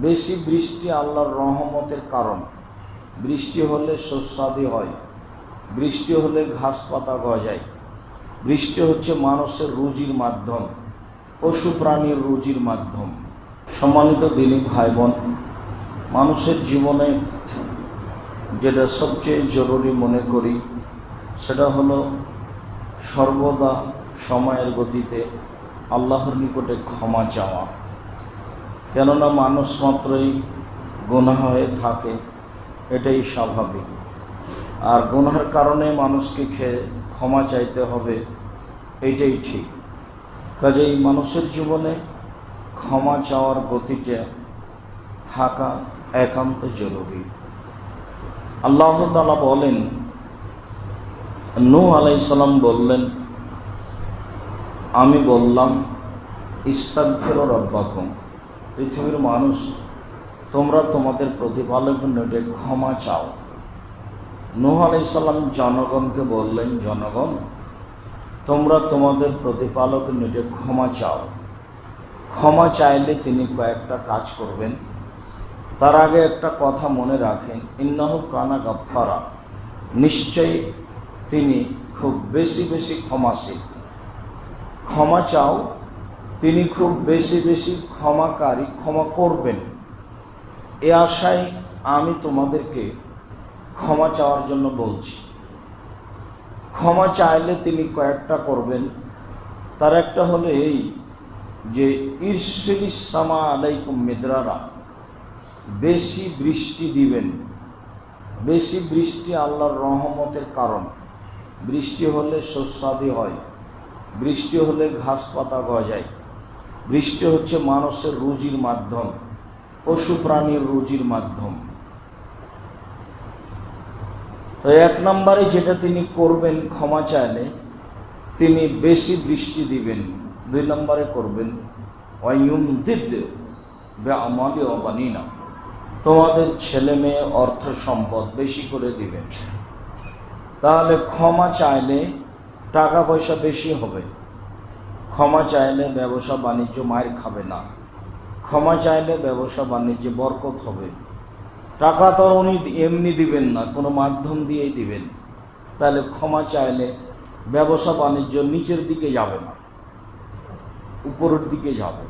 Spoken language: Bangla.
বেশি বৃষ্টি আল্লাহর রহমতের কারণ। বৃষ্টি হলে শস্যাদি হয়। বৃষ্টি হলে ঘাস পাতা গজায়। বৃষ্টি হচ্ছে মানুষের রুজির মাধ্যম, পশু প্রাণীর রুজির মাধ্যম। সম্মানিত দিনী ভাই বোন মানুষের জীবনে যেটা সবচেয়ে জরুরি মনে করি, সেটা হলো সর্বদা সময়ের গতিতে আল্লাহর নিকটে ক্ষমা চাওয়া। কেননা মানুষ মাত্রই গোনা হয়ে থাকে, এটাই স্বাভাবিক। আর গুনার কারণে মানুষকে খেয়ে ক্ষমা চাইতে হবে, এটাই ঠিক। কাজেই মানুষের জীবনে ক্ষমা চাওয়ার গতিটা থাকা একান্ত জরুরি। আল্লাহ তালা বলেন নূ আলাইসাল্লাম বললেন, আমি বললাম ইস্তাকফের রব্বাকুম। পৃথিবীর মানুষ, তোমরা তোমাদের প্রতিপালকের নেটে ক্ষমা চাও। নূহ আলাইসাল্লাম জনগণকে বললেন, জনগণ, তোমরা তোমাদের প্রতিপালকের নেটে ক্ষমা চাও। ক্ষমা চাইলে তিনি কয়েকটা কাজ করবেন। তার আগে একটা কথা মনে রাখেন, ইন্নাহ কানা গাফারা নিশ্চয়ই তিনি খুব বেশি বেশি ক্ষমাশীল। ক্ষমা চাও তিনি খুব বেশি বেশি ক্ষমাকারী, ক্ষমা করবেন। এ আশায় আমি তোমাদেরকে ক্ষমা চাওয়ার জন্য বলছি। ক্ষমা চাইলে তিনি কয়েকটা করবেন। তার একটা হলো এই যে ঈর্ষিসামা আলাইকুম মেদরারা। বেশি বৃষ্টি দিবেন। বেশি বৃষ্টি আল্লাহর রহমতের কারণ। বৃষ্টি হলে শস্যাদি হয়। বৃষ্টি হলে ঘাস পাতা গজায়। বৃষ্টি হচ্ছে মানুষের রুজির মাধ্যম, পশু প্রাণীর রুজির মাধ্যম। তো এক নম্বরে যেটা তিনি করবেন ক্ষমা চাইলে, তিনি বেশি বৃষ্টি দিবেন। দুই নম্বরে করবেন দিদ বে আমালি অবানিনা তোমাদের ছেলে মেয়ে অর্থ সম্পদ বেশি করে দিবেন। তাহলে ক্ষমা চাইলে টাকা পয়সা বেশি হবে। ক্ষমা চাইলে ব্যবসা বাণিজ্য মায়ের খাবে না। ক্ষমা চাইলে ব্যবসা বাণিজ্যে বরকত হবে। টাকা তো উনি এমনি দিবেন না, কোনো মাধ্যম দিয়েই দিবেন। তাহলে ক্ষমা চাইলে ব্যবসা বাণিজ্য নিচের দিকে যাবে না, উপরের দিকে যাবে।